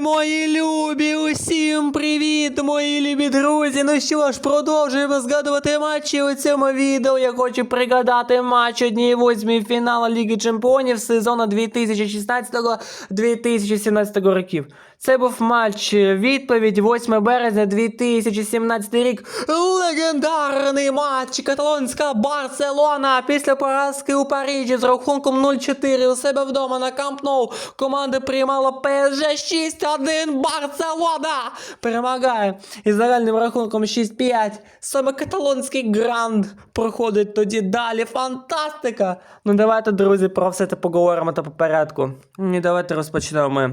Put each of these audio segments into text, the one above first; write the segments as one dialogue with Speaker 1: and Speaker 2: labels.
Speaker 1: Мої любі, усім привіт, мої любі друзі. Ну що ж, продовжуємо згадувати матчі у цьому відео. Я хочу пригадати матч однієї восьмої фіналу Ліги Чемпіонів сезону 2016-2017 років. Це був матч відповідь 8 березня 2017 рік. Легендарний матч Каталонська Барселона після поразки у Парижі з рахунком 0-4 у себе вдома на Камп Ноу. Команда приймала ПСЖ 6-1. Барселона перемагає із загальним рахунком 6-5. Саме каталонський гранд проходить тоді далі. Фантастика! Ну давайте, друзі, про все це поговоримо та по порядку. І давайте розпочнемо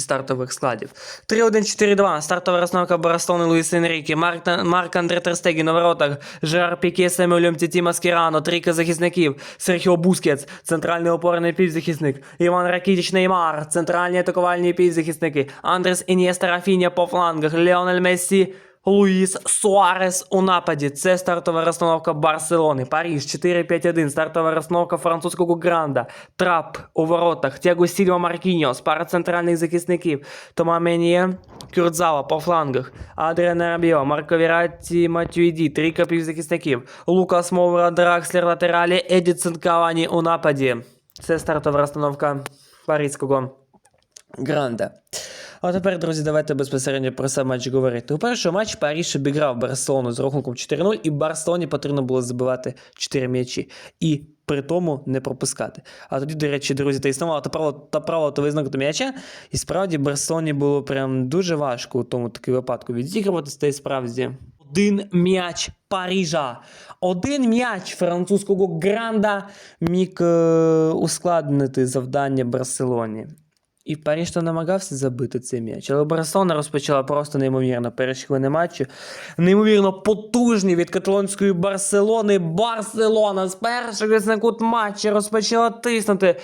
Speaker 1: стартових складів. 3-1-4-2. Стартова розстановка Барселони Луїс Енрікі, Марк Андре Терстегі на воротах, Жерар Піке, Семюлем Тіті Маскірано, трійка захисників, Серхіо Бускетс, центральний опорний півзахисник, Іван Ракітіч Неймар, центральні атакувальні півзахисники, Андрес Ін'єста Рафіня по флангах, Леонель Мессі, Луїс Суарес у нападі. Це стартова розстановка Барселони. Париж 4-5-1. Стартова розстановка французького гранда. Трап у воротах. Тяго Сільва Маркіньос. Пара центральних захисників. Тома Меніє. Кюрдзава по флангах. Адріан Рабіо. Марко Віратті Матюїді. Трійка півзахисників. Лукас Мовра Дракслер латералі. Едісон Кавані у нападі. Це стартова розстановка паризького Гранда. А тепер, друзі, давайте безпосередньо про сам матч говорити. У першому матчі Паріж обіграв Барселону з рахунком 4-0, і Барселоні потрібно було забивати 4 м'ячі. І при тому не пропускати. А тоді, до речі, друзі, та існувало та право та право та визнак до м'яча. І справді Барселоні було прям дуже важко у тому такому випадку відігруватися, та й справді. Один м'яч Парижа. Один м'яч французького гранда міг е, ускладнити завдання Барселоні. І Париж то намагався забити цей м'яч. Але Барселона розпочала просто неймовірно перші хвилини матчу. Неймовірно потужні від каталонської Барселони. Барселона з першого знакут матчу розпочала тиснути.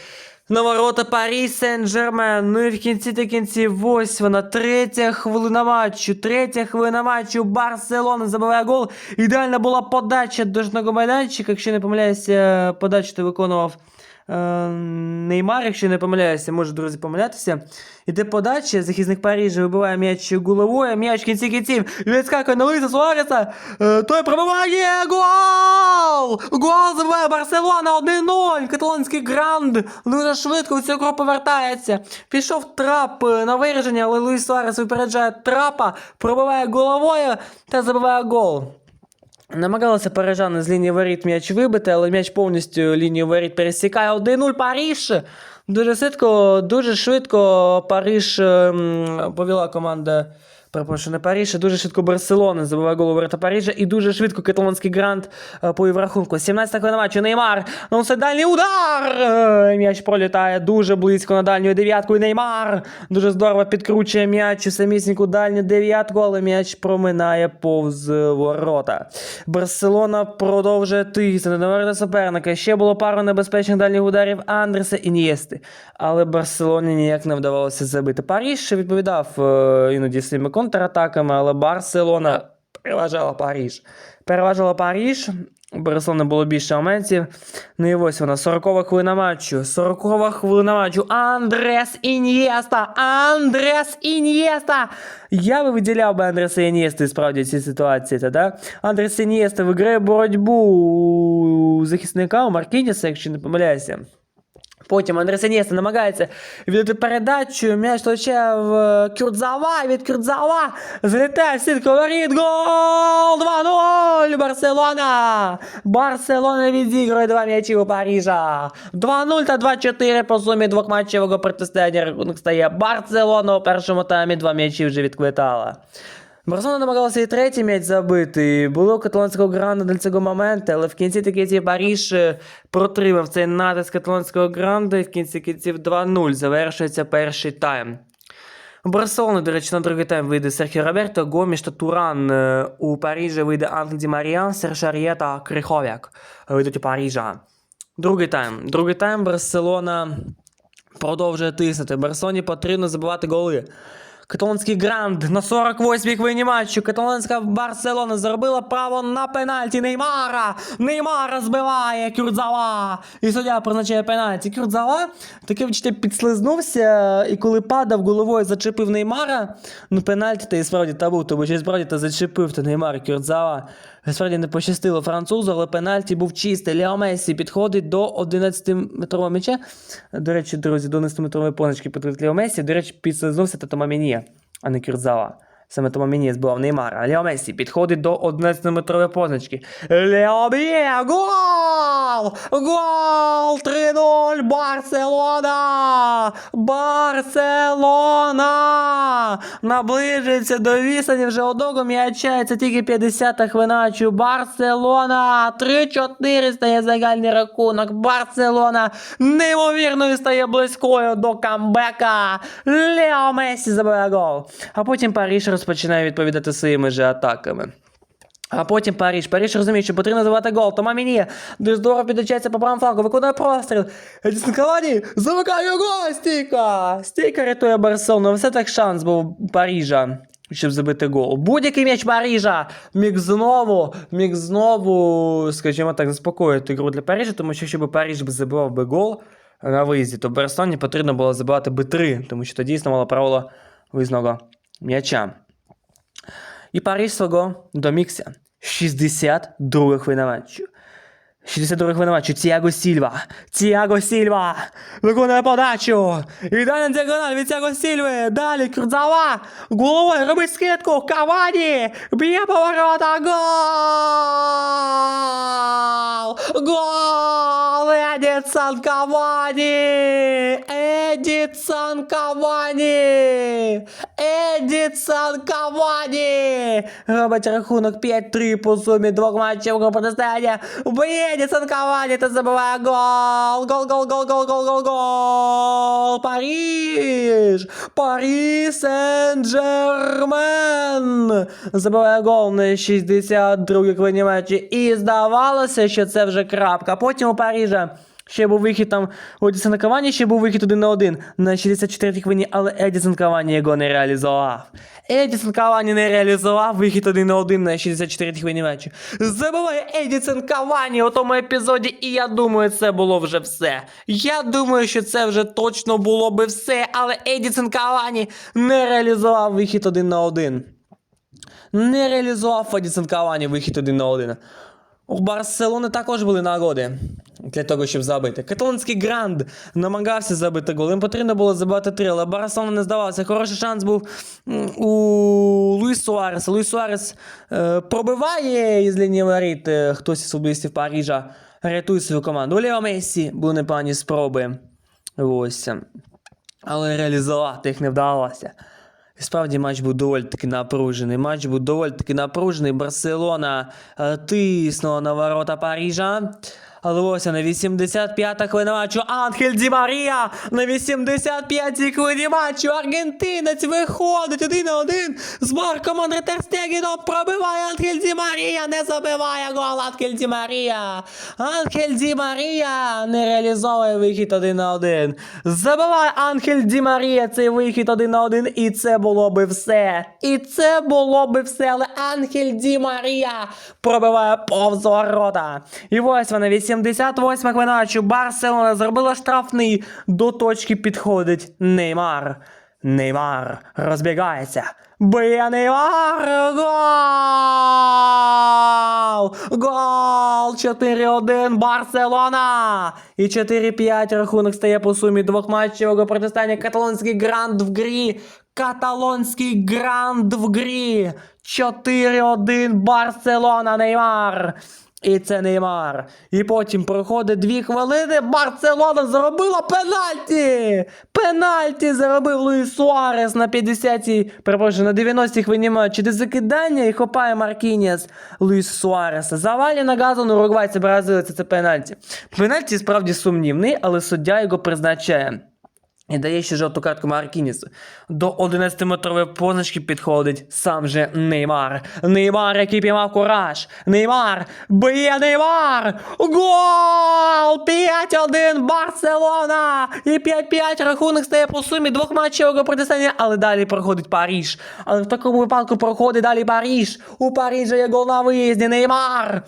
Speaker 1: На ворота Парі Сен-Жермен. Ну і в кінці та кінці ось вона. Третя хвилина матчу. Третя хвилина матчу. Барселона забиває гол. Ідеальна була подача дожного майданчика. Якщо не помиляюся, подачу ти виконував Неймар, якщо не помиляюся, може, друзі, помилятися. Іде подача, захисник Парижа вибиває м'яч головою, м'яч в кінці кінців, відскакує на Луїса Суареса, е, той пробиває гол! Гол забиває Барселона 1-0, каталонський гранд, дуже швидко у цю повертається. Пішов трап е, на вираження, але Луїс Суарес випереджає трапа, пробиває головою та забиває гол. Намагалися парижани з лінії воріт м'яч вибити, але м'яч повністю лінію воріт пересікає 1-0 Париж. Дуже швидко, дуже швидко Париж ем, повела команда. Перепрошую, не Париж, дуже швидко Барселона забиває гол ворота Парижа і дуже швидко каталонський грант е, по рахунку. 17 хвилина матчу, Неймар, наносить дальній удар! Е, М'яч пролітає дуже близько на дальню дев'ятку. І Неймар дуже здорово підкручує м'яч у самісіньку дальню дев'ятку, але м'яч проминає повз ворота. Барселона продовжує тиснути на ворота суперника. Ще було пару небезпечних дальніх ударів Андреса і Нєсти. Але Барселоні ніяк не вдавалося забити. Париж ще відповідав е, іноді своїми контратаками, але Барселона переважала Париж. Переважала Париж. У Барселони було більше моментів. Ну і ось вона, 40 хвилина матчу. 40 хвилина матчу. Андрес Ін'єста! Андрес Ін'єста! Я би виділяв би Андреса Ін'єсти справді в цій ситуації. Та, да? Андрес Ін'єста виграє боротьбу захисника у Маркініса, якщо не помиляюся. Потім Андрес Інєста намагається віддати передачу, м'яч влучає в е, Кюрдзава, від Кюрдзава злітає в сітку гол! 2-0! Барселона! Барселона відігрує два м'ячі у Парижа. 2-0 та 2-4 по сумі двохматчевого протистояння рахунок стає. Барселона у першому таймі два м'ячі вже відквитала. Барселона намагалася і третій м'яч забити. Було каталонського гранда до цього моменту, але в кінці таки Паріж е, протримав цей натиск каталонського гранда і в кінці кінців 2-0 завершується перший тайм. Барселони, до речі, на другий тайм вийде Серхіо Роберто, Гоміш та Туран. Е, У Парижі вийде Англі Ді Маріан, Серж Ар'є та Криховяк. Вийдуть у Парижа. Другий тайм. Другий тайм Барселона продовжує тиснути. Барселоні потрібно забивати голи. Каталонський гранд на 48-й хвилині матчу. Каталонська Барселона заробила право на пенальті Неймара. Неймара збиває Кюрдзава. І суддя призначає пенальті. Кюрдзава таки вчите підслизнувся, і коли падав головою, зачепив Неймара. Ну, пенальті та і справді та був, тому що справді та зачепив та Неймар Кюрдзава. Справді не пощастило французу, але пенальті був чистий. Лео Месі підходить до 11-метрового м'яча. До речі, друзі, до 11-метрової позначки підходить Лео Месі. До речі, підслизнувся та Томамінія, а не Кюрдзава. Саме Томамінія збивав Неймара. Лео Месі підходить до 11-метрової позначки. Лео б'є! Гол! Гол! 3-0! Барселона! Барселона! Наближується до відстані вже одного м'яча. Це тільки 50-та хвилина. Барселона! 3-4 стає загальний рахунок. Барселона неймовірно стає близькою до камбека. Лео Мессі забиває гол. А потім Париж розпочинає відповідати своїми же атаками. А потім Париж. Париж розуміє, що потрібно забивати гол. Тома мені дуже здорово підключається по правому флангу, виконує простріл. Едісон Кавані замикає гол! Стійка! Стійка рятує Барселону. Все так шанс був у. Щоб забити гол. Будь-який м'яч Парижа міг знову, міг знову, скажімо так, заспокоїти гру для Парижа, тому що якщо б Париж забивав би гол на виїзді, то Барселоні потрібно було забивати би три, тому що тоді існувало правило виїзного м'яча. І Парі свого домігся. 62 других матчу. 62 хвилина матчу. Тіаго Сільва. Тіаго Сільва. Виконує подачу. Ідеальний діагональ від Тіаго Сільви. Далі Курдзава. Головою робить скидку. Кавані. Б'є поворота. Гол! Гол! Едісон Кавані! Едісон Кавані! Едісон Кавані! Робить рахунок 5-3 по сумі двох матчів протистояння. Б'є Едісон Кавані та забиває гол! Гол, гол, гол, гол, гол, гол, гол! Париж! Париж Сен-Джермен! Забиває гол на 62-й хвилині матчі. І здавалося, що це вже крапка. Потім у Парижа Ще був вихід там у Едісона Кавані, ще був вихід один на один на 64-й хвилині, але Едісон Кавані його не реалізував. Едісон Кавані не реалізував вихід один на один на 64-й хвилині матчу. Забиває Едісон Кавані у тому епізоді, і я думаю, це було вже все. Я думаю, що це вже точно було би все, але Едісон Кавані не реалізував вихід один на один. Не реалізував Едісон Кавані вихід один на один. У Барселони також були нагоди для того, щоб забити. Каталонський гранд намагався забити гол. Їм потрібно було забити три, але Барселона не здавався. Хороший шанс був у Луїс Суареса. Луїс Суарес е, пробиває із лінії воріт. Е, Хтось із футболістів Парижа рятує свою команду. У Лео Мессі були непогані спроби. Ось. Але реалізувати їх не вдалося. І справді матч був доволі таки напружений. Матч був доволі таки напружений. Барселона е, тиснула на ворота Парижа. Але ось на 85-та хвилина матчу Анхель Ді Марія на 85-й хвилині матчу аргентинець виходить один на один з Марком Андре Терстегіном пробиває Анхель Ді Марія, не забиває гол Анхель Ді Марія. Анхель Ді Марія не реалізовує вихід один на один. Забиває Анхель Ді Марія цей вихід один на один, і це було би все. І це було би все, але Анхель Ді Марія пробиває повз ворота. І ось вона 88 хвилина. Барселона зробила штрафний. До точки підходить Неймар. Неймар розбігається. Б'є Неймар! Гол! Гол! 4-1 Барселона! І 4-5 рахунок стає по сумі двох матчів протистояння каталонський гранд в грі. Каталонський гранд в грі. 4-1 Барселона Неймар. І це Неймар. І потім проходить дві хвилини. Барселона заробила пенальті! Пенальті заробив Луїс Суарес на 50-й, перепрошую, на 90-й хвилині. Де закидання і хопає Маркініс Луїс Суареса. Завалі на газон уругвайці бразилець це пенальті. Пенальті справді сумнівний, але суддя його призначає. І дає ще жовту картку Маркінісу. До 11-метрової позначки підходить сам же Неймар. Неймар, який піймав кураж. Неймар, б'є Неймар! Гол! 5-1 Барселона! І 5-5 рахунок стає по сумі двох матчів протистояння, але далі проходить Паріж. Але в такому випадку проходить далі Паріж. У Парижа є гол на виїзді Неймар.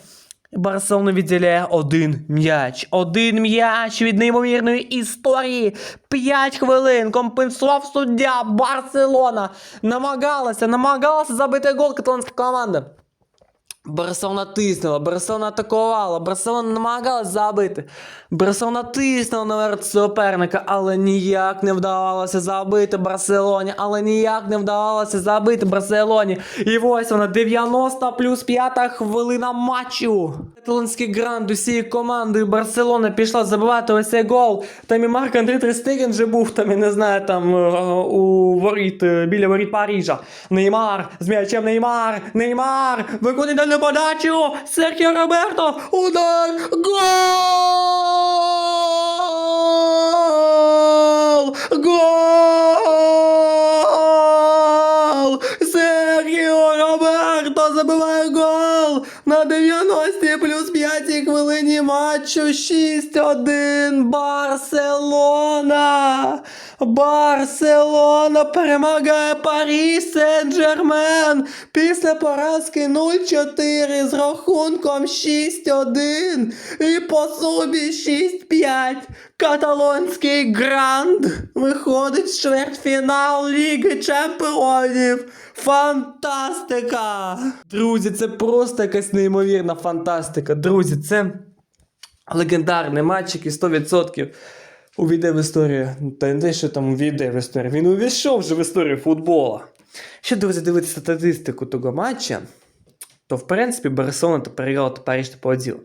Speaker 1: Барселону відділяє один м'яч. Один м'яч від неймовірної історії. П'ять хвилин компенсував суддя Барселона. Намагалася, намагалася забити гол каталонська команда. Барселона тиснула, Барселона атакувала, Барселона намагалась забити. Барселона тиснула на верх суперника, але ніяк не вдавалося забити Барселоні, але ніяк не вдавалося забити Барселоні. І ось вона 90 плюс 5 хвилина матчу. Каталонський гранд усією командою Барселона пішла забивати ось цей гол. Там і Марк Андрій Трестеген вже був, там, я не знаю, там е, у воріт, е, біля воріт Парижа. Неймар, з м'ячем Неймар, Неймар, виконує дальню подачу, Серхіо Роберто, удар, гол! Гол! Серхіо Роберто забиває гол на 90 плюс 5 хвилині матчу 6-1 Барселона! Барселона перемагає Парі Сен-Джермен після поразки 0-4 з рахунком 6-1 і по сумі 6-5. Каталонський гранд виходить в чвертьфінал Ліги Чемпіонів. Фантастика! Друзі, це просто якась неймовірна фантастика. Друзі, це легендарний матч, який 100% увійде в історію. Та не те, що там увійде в історію. Він увійшов вже в історію футбола. Ще, друзі, дивитися статистику того матча, то в принципі Барселона та переграла та Париж та поділ.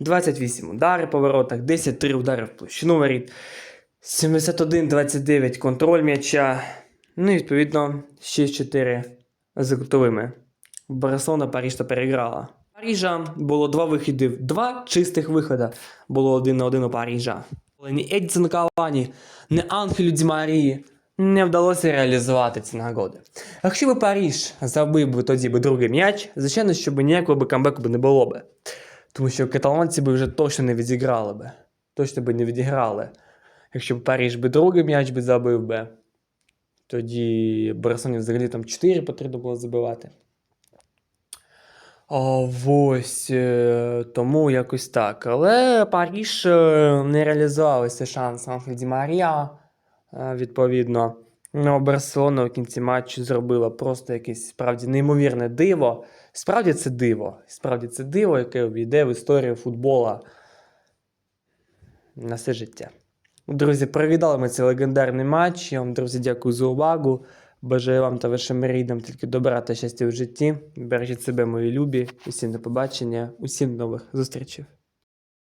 Speaker 1: 28 удари по воротах, 10-3 удари в площину воріт, 71-29 контроль м'яча. Ну і відповідно 6-4 за кутовими. Барселона Париж та переграла. Парижа було два вихіди, два чистих виходи було один на один у Парижа. Ні Едсон Кавані, ні Анхелю Ді Марії не вдалося реалізувати ці нагоди. Якщо би Париж забив би тоді би другий м'яч, звичайно, що би ніякого би камбеку би не було би. Тому що каталонці би вже точно не відіграли би. Точно би не відіграли. Якщо б Париж би другий м'яч би забив би, тоді Барселоні взагалі там 4 потрібно було забивати. Ось е, тому якось так. Але Паріж е, не реалізував ось цей шанс Анхель Марія. е, Відповідно, ну, Барселона в кінці матчу зробила просто якесь справді неймовірне диво. Справді це диво. Справді це диво, яке увійде в історію футбола на все життя. Друзі, провідали ми цей легендарний матч. Я вам, друзі, дякую за увагу. Бажаю вам та вашим рідним тільки добра та щастя в житті. Бережіть себе, мої любі. Усім до побачення, усім нових зустрічей.